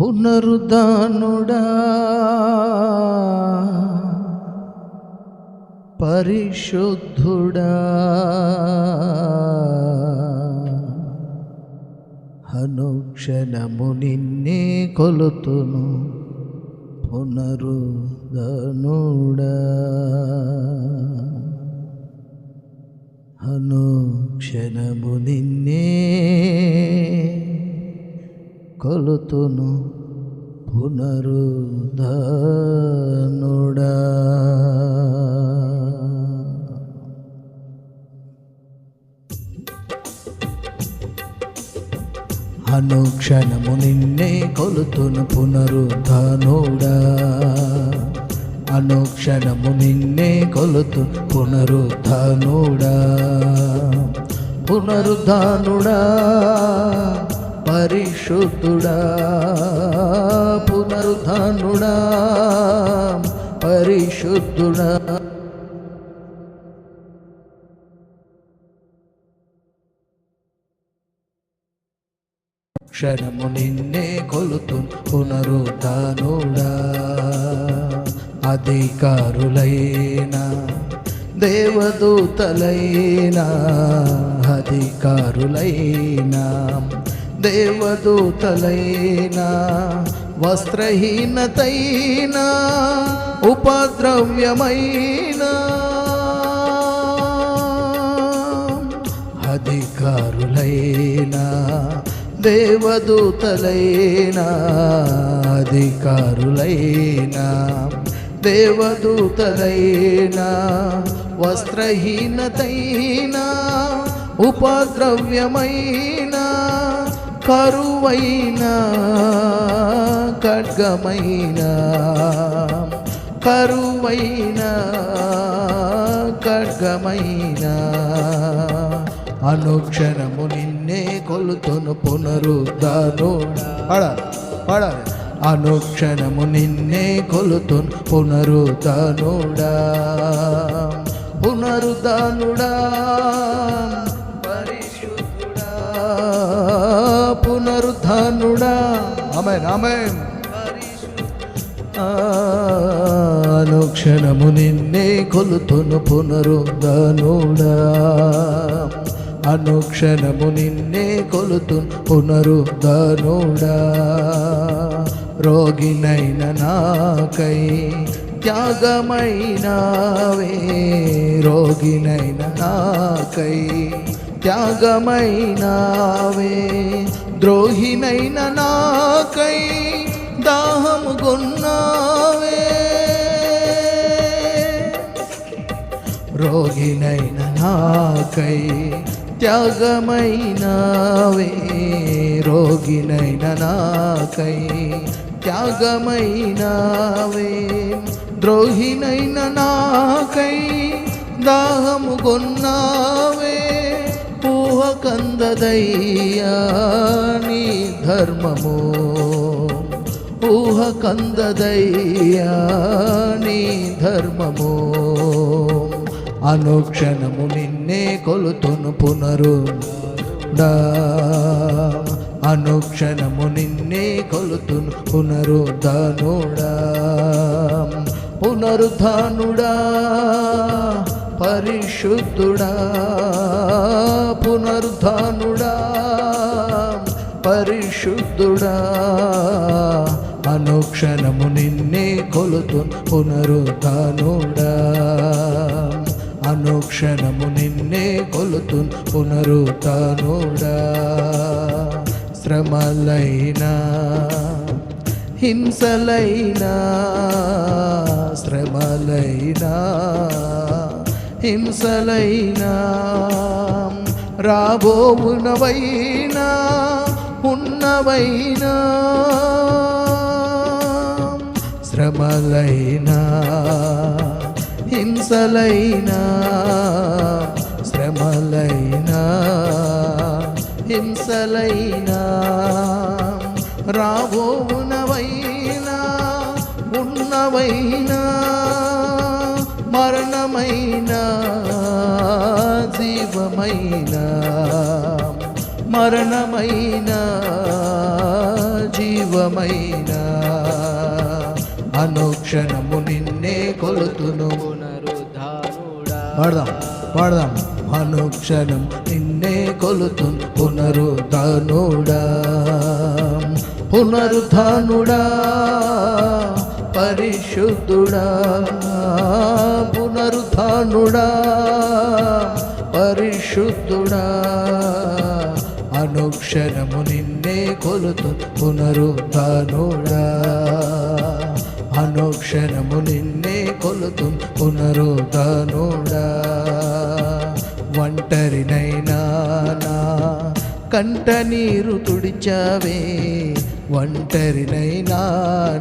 పునరుదానుడా పరిశుద్ధుడా. అనుక్షణము నిన్నే కొలుతును పునరుద్ధనుడా. అనుక్షణము నిన్నే కొలుతును పునరుధనుడా అనుక్షణము నిన్నే కొలుతును పునరుద్ధనుడా. అనుక్షణము నిన్నే కొలుతు పునరుద్ధనుడా. పునరుద్ధనుడా. పరిశుద్ధుడా పునరుద్ధానుడా పరిశుద్ధుడా. క్షణము నిన్నే కొలుతు పునరుద్ధానుడా. అధికారులైన దేవదూతలైన అధికారులైనా. దేవదూతలైనా వస్త్రహీనతైనా ఉపద్రవ్యమైనా. అధికారులైనా దేవదూతలైనా అధికారులైనా దేవదూతలైనా వస్త్రహీనతైనా ఉపద్రవ్యమైనా. కరువైనా ఖడ్గమైనా కరువైనా ఖడ్గమైనా. అనుక్షణము నిన్నే కొలుతును పునరుద్ధాను పడ. అనుక్షణము నిన్నే కొలుతును పునరుద్ధానుడా. పునరుద్ధానుడా. ధనుడా. ఆమె ఆమె అనుక్షణము నిన్నే కొలుతును పునరుద్ధనుడా. అనుక్షణము నిన్నే కొలుతు పునరుద్ధనుడా. రోగినైన నాకై త్యాగమైనవే. రోగినైన నాకై త్యాగమైనవే. ద్రోహినైన నాకై దాహము గొన్నావే. రోగినైన నాకై త్యాగమైనవే. రోగినైన నాకై త్యాగమైనవే. ద్రోహినైన నాకై దాహము గొన్నావే. ఊహ కందదయ్యా నీ ధర్మము. ఊహ కందదయ్యా నీ ధర్మము. అనుక్షణము నిన్నే కొలుతును పునరు. అనుక్షణము నిన్నే కొలుతును పునరుద్ధనుడా పునరుద్ధానుడా పరిశుద్ధుడా పునరుద్ధానుడా పరిశుద్ధుడా. అనుక్షణము నిన్నే కొలుతు పునరుద్ధానుడా. అనుక్షణము నిన్నే కొలుతు పునరుద్ధానుడా. శ్రమలైనా హింసలైనా శ్రమలైనా. హింసలైనా రాబోవునవైనా ఉన్నవైనా శ్రమలైనా హింసలైనా శ్రమలైనా హింసలైనా రాబోవునవైనా ఉన్నవైనా. మరణమైన జీవమైన మరణమైన జీవమైన. జీవమైన అనుక్షణము నిన్నే కొలుతును. పాడదాం పాడదాం. అనుక్షణం నిన్నే కొలుతు పునరుద్ధానుడా. పునరుద్ధానుడా. పరిశుద్ధుడా పునరుద్ధానుడా పరిశుద్ధుడా. అనుక్షణము నిన్నే కొలుతు పునరుద్ధానుడా. అనుక్షణము నిన్నే కొలుతు పునరుద్ధానుడా. ఒంటరినైనా నా కంట నీరు తుడిచావే ఒంటరినైనా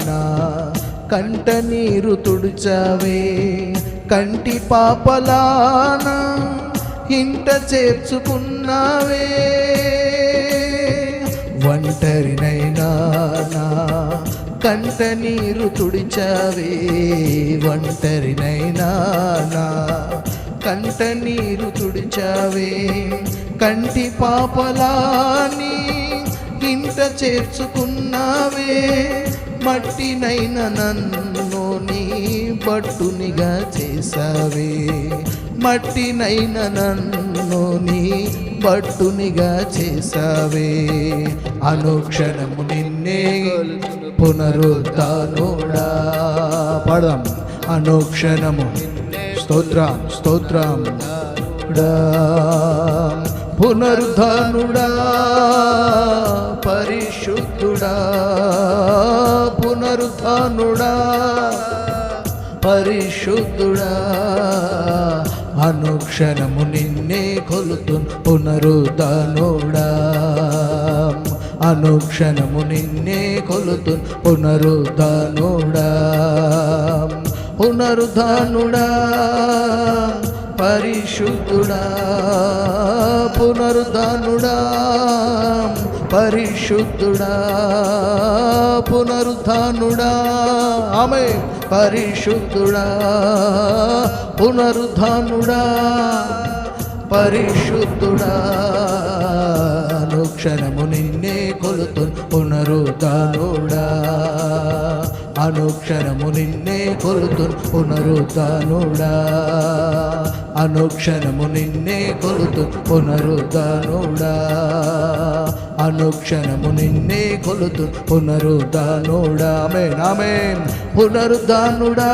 నా కంట నీరు తుడిచావే. కంటి పాపలానా ఇంట చేర్చుకున్నావే. ఒంటరినైనా కంట నీరు తుడిచావే. ఒంటరినైనా కంట నీరు తుడిచావే. కంటి పాపలాని ఇంట చేర్చుకున్నావే. మట్టినైన నన్ను నీ పట్టునిగా చేసావే మట్టినైన నన్ను నీ పట్టునిగా చేసావే అనుక్షణము నిన్నే పునరుద్ధానోడా. పడదాం. అనుక్షణము స్తోత్రం స్తోత్రం. పునరుద్ధానుడా పరిశుద్ధుడా. పునరుద్ధానుడా పరిశుద్ధుడా. అనుక్షణము నిన్నే కొలుతు పునరుద్ధానుడా. అనుక్షణము నిన్నే కొలుతు పునరుద్ధానుడా. పునరుద్ధానుడా పరిశుద్ధుడా. పునరుద్ధానుడా. పరిశుద్ధుడా పునరుద్ధానుడా. ఆమె పరిశుద్ధుడా పునరుద్ధానుడా. పరిశుద్ధుడా అనుక్షణము నిన్నే కొలుతు పునరుద్ధానుడా. అనుక్షణము నిన్నే కొలుతు పునరుద్ధానుడా. అనుక్షణము నిన్నే కొలుతు పునరుద్ధానుడా. అనుక్షణము నిన్నే కొలుతు పునరుద్ధానుడా. మేనామే నామే పునరుద్ధానుడా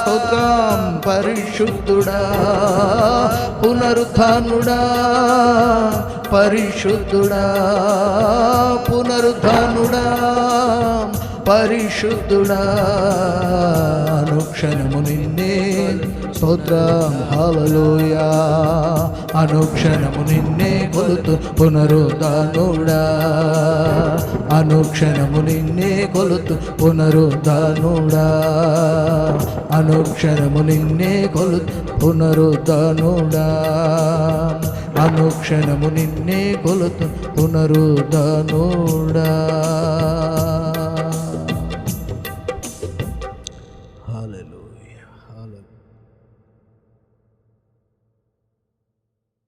స్తోత్రం పరిశుద్ధుడా. పునరుద్ధానుడా పరిశుద్ధుడా. పునరుద్ధానుడా. పరిశుద్ధుడా. అనుక్షణము నిన్నే స్తోత్రం. హల్లెలూయా. అనుక్షణము నిన్నే కొలుతు పునరుద్ధానుడా. అనుక్షణము నిన్నే కొలుతు పునరుద్ధానుడా. అనుక్షణము నిన్నే కొలుతు పునరుద్ధానుడా. అనుక్షణము నిన్నే కొలుతు పునరుద్ధానుడా.